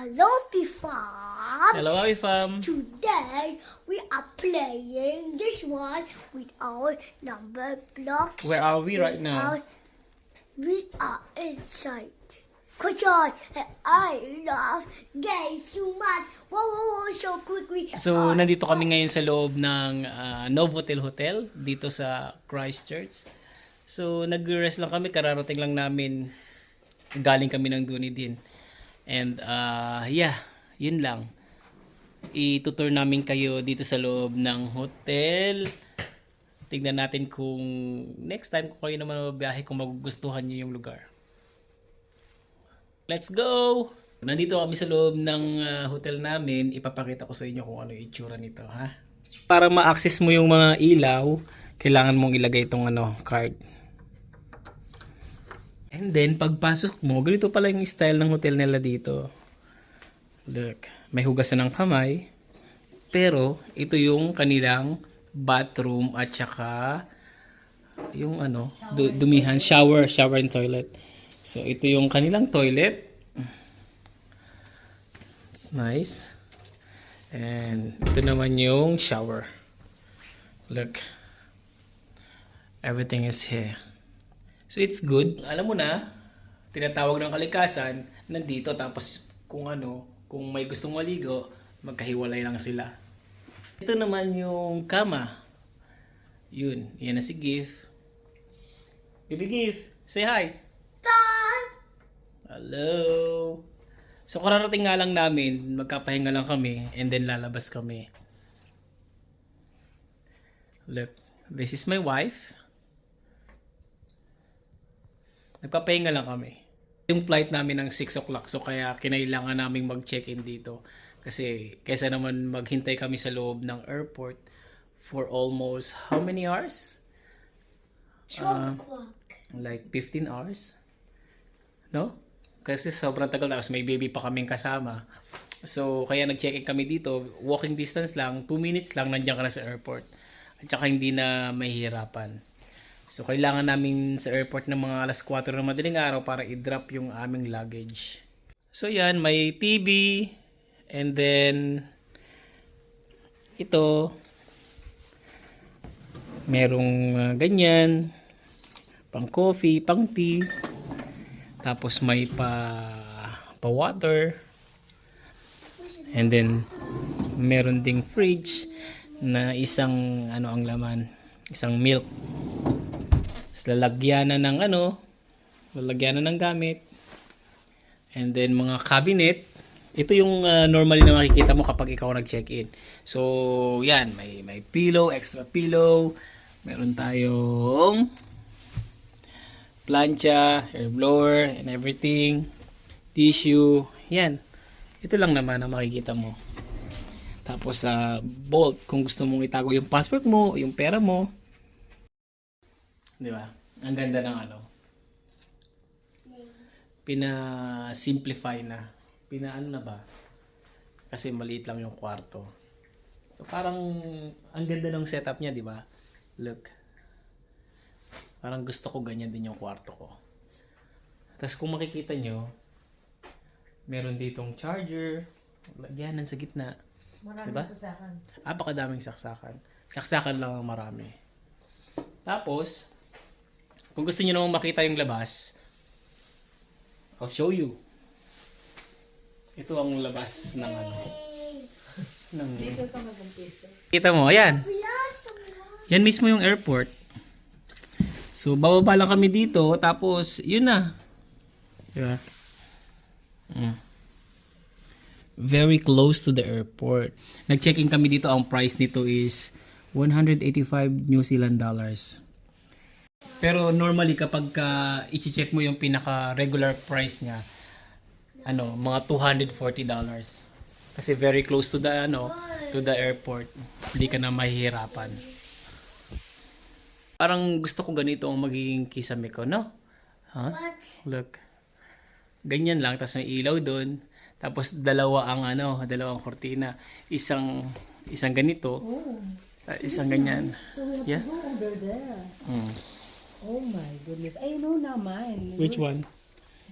Hello, Pifam. Hello, Happy Fam. Today we are playing this one with our number blocks. Where are we right now? are- We are inside. Kuchon, and I love games too much. Whoa, whoa, whoa, so quickly. So, nandito kami ngayon sa loob ng ah, Novotel Hotel dito sa Christchurch. So, nag-rest lang kami. Kararating lang namin. Galing kami ng Duni din. And, ah, yeah, yun lang. Itutur namin kayo dito sa loob ng hotel. Tignan natin kung next time kung kayo naman mabiyahe kung magugustuhan niyo yung lugar. Let's go! Nandito kami sa loob ng ah, hotel namin. Ipapakita ko sa inyo kung ano yung itsura nito, ha? Para ma-access mo yung mga ilaw, kailangan mong ilagay itong ano, card. And then, pagpasok mo, ganito pala yung style ng hotel nila dito. Look, may hugasan ng kamay. Pero, ito yung kanilang bathroom at saka yung ano, du- dumihan, shower, shower and toilet. So, ito yung kanilang toilet. It's nice. And ito naman yung shower. Look. Everything is here. So, it's good. Alam mo na, tinatawag ng kalikasan, nandito. Tapos, kung ano, kung may gustong maligo, magkahiwalay lang sila. Ito naman yung kama. Yun, yan na si Gif. Baby Gif, say hi. Time. Hello. So kararating nga lang namin, magkapahinga lang kami, and then lalabas kami. Look, this is my wife. Nagpapahinga lang kami. Yung flight namin ng 6 o'clock, so kaya kinailangan naming mag-check-in dito. Kasi kaysa naman maghintay kami sa loob ng airport for almost how many hours? Twelve o'clock. like 15 hours. No? Kasi sobrang tagal tapos may baby pa kaming kasama. So, kaya nag-check-in kami dito. Walking distance lang, 2 minutes lang nandiyan ka na sa airport. At saka hindi na mahihirapan. So, kailangan namin sa airport ng mga alas 4 ng madaling araw para i-drop yung aming luggage. So, yan. May TV. And then, ito. Merong ah, ganyan pang coffee, pang tea. Tapos may pa pa water. And then meron ding fridge na isang ano ang laman, isang milk. Tapos lalagyanan ng ano, lalagyanan ng gamit. And then mga cabinet. Ito yung uh, normally na makikita mo kapag ikaw nag-check-in. So, yan, may may pillow, extra pillow. Meron tayong plancha, hair blower, and everything. Tissue. Yan. Ito lang naman ang makikita mo. Tapos sa bolt, kung gusto mong itago yung passport mo, yung pera mo. Di ba? Ang ganda ng ano. Pina-simplify na. Pina ano na ba? Kasi maliit lang yung kwarto. So parang ang ganda ng setup niya, di ba? Look. Parang gusto ko ganyan din yung kwarto ko. Tapos kung makikita nyo, meron ditong charger, lagyanan sa gitna. Maraming Diba? sasakan. Apakadaming saksakan. Saksakan lang ang marami. Tapos, kung gusto niyo namang makita yung labas, I'll show you. Ito ang labas ng ano. ng, Dito ka mag-umpisa. kita mo, ayan. Yan mismo yung airport. So, bababa lang kami dito, tapos, yun na. Diba? Mm. Very close to the airport. Nag-check-in kami dito, ang price nito is 185 New Zealand dollars. Pero normally kapag ka i-check mo yung pinaka regular price niya, ano, mga 240 dollars. Kasi very close to the ano, to the airport. Hindi ka na mahihirapan. Parang gusto ko ganito ang magiging kisame ko, no? Huh? Look. Ganyan lang, tapos may ilaw doon. Tapos dalawa ang ano, dalawang kortina. Isang isang ganito, Oh, ah, isang ganyan. Yeah. Mm. Oh my goodness. I know now mine. Which one?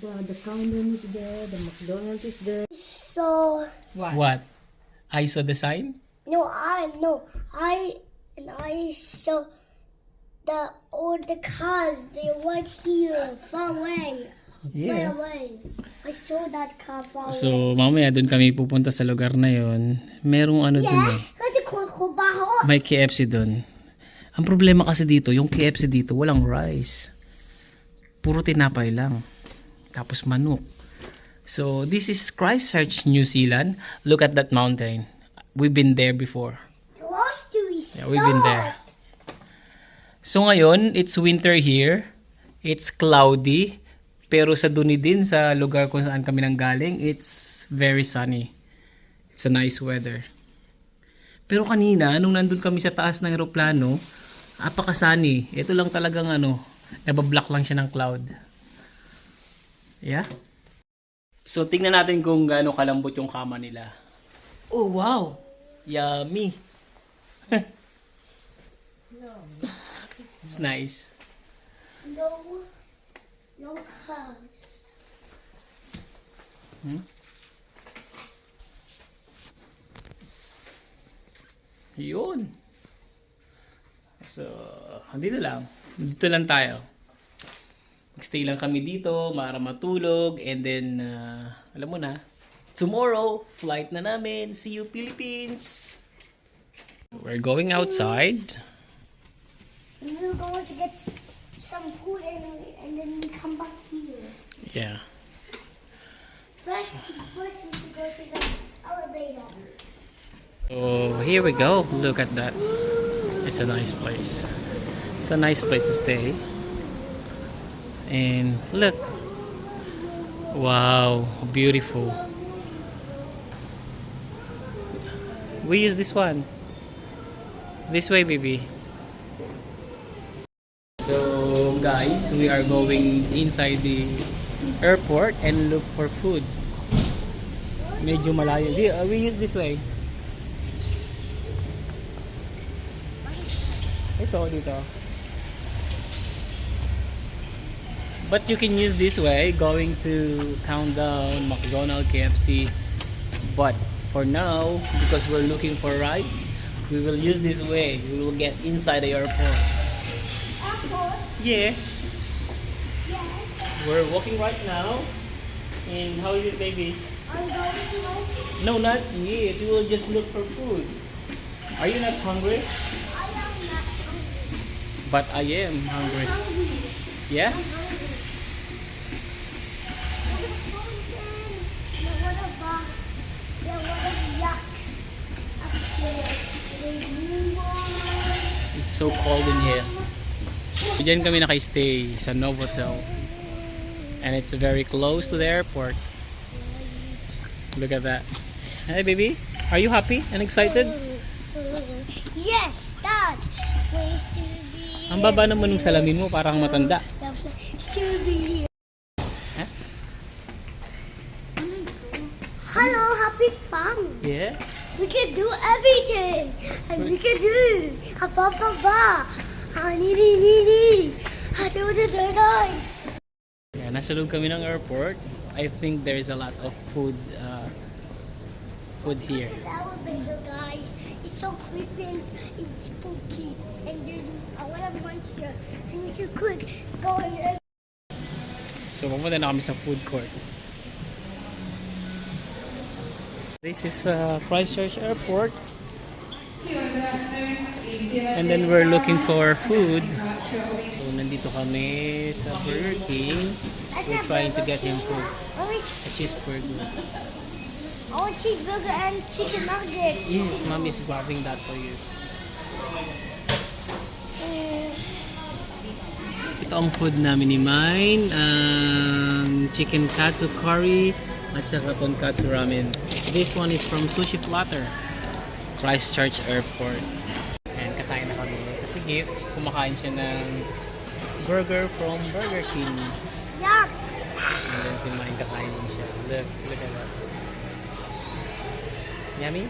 The, the Countdown is there, the McDonald's is there. saw. What? What? I saw the sign? No, I no, I and I saw the all the cars. They were here, far away, far away. I saw that car far away. So, mamaya doon kami pupunta sa lugar na yon. Merong ano doon Yeah, eh. kasi kung ko baho. May KFC doon. Ang problema kasi dito, yung KFC dito, walang rice. Puro tinapay lang. Tapos manok. So, this is Christchurch, New Zealand. Look at that mountain. We've been there before. Yeah, we've been there. So ngayon, it's winter here. It's cloudy. Pero sa Dunedin, sa lugar kung saan kami nang galing, it's very sunny. It's a nice weather. Pero kanina, nung nandun kami sa taas ng eroplano, apaka-sunny. Ito lang talagang ano, nabablock lang siya ng cloud. Yeah? So, tingnan natin kung gaano kalambot yung kama nila. Oh, wow! Yummy! It's nice. No, no cars. Yun. So, dito lang. Dito lang tayo. Stay lang kami dito para matulog and then, uh, alam mo na, tomorrow, flight na namin. See you, Philippines! We're going outside. We were going to get some food and, and then we come back here. Yeah. First, first we should go to the elevator. So, here we go. Look at that. It's a nice place. It's a nice place to stay. And look. Wow, beautiful. We use this one. This way, baby. So, guys, we are going inside the airport and look for food. Medyo malayo. Di- uh, We use this way. Ito, dito. But you can use this way, going to Countdown, McDonald, KFC. But for now, because we're looking for rice, we will use this way. We will get inside the airport. Airport? Yeah, Yes. we're walking right now. And how is it, baby? I'm going to go. No, not yet. We will just look for food. Are you not hungry? I not hungry. But I am hungry. Yeah? It's so cold in here. Diyan kami naka-stay sa Novotel. And it's very close to the airport. Look at that. Hey baby, are you happy and excited? Yes, Dad. To be. Ang baba naman ng salamin mo, parang matanda. Huh? Hello, happy fun. Yeah? We can do everything. And we can do. Ha ba ba ba. Ha ni ni ni ni. Ha do do do do. yeah nasa loob kami ng airport. I think there's a lot of food uh, food here. It's so creepy and it's spooky. And there's monster. And we should quick go in. So pumunta na kami sa food court. This is uh, Christchurch Airport. And then we're looking for food. So nandito kami sa Burger King. We're trying to get him food. A cheeseburger. oh, cheeseburger and chicken nuggets. Yes, mom is grabbing that for you. Mm. Ito ang food namin ni Mine. Um, chicken katsu curry at saka tonkatsu ramen. This one is from Sushi Platter. Christchurch Airport. And kakain na kami. Kasi gift, kumakain siya ng burger from Burger King. Yuck. And then si Mine kakain din siya. Look, look at that. Yummy?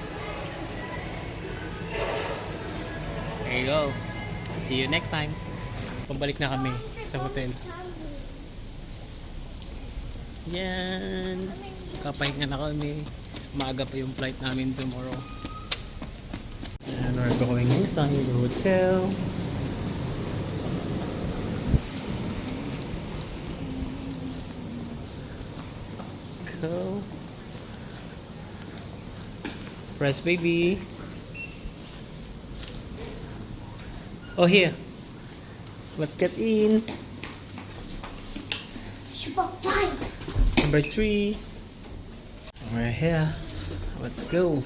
There you go. See you next time. Pabalik na kami sa hotel. Yan. Kapahinga na kami. maaga pa yung flight namin tomorrow. And we're going inside the hotel. Let's go. Press baby. Oh here. Let's get in. Number three. We're here. Let's go.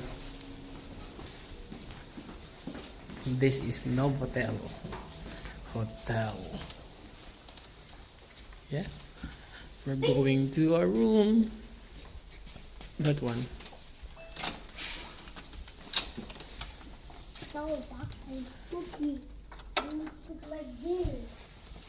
This is Novotel Hotel. Hotel. Yeah. We're going to our room. That one.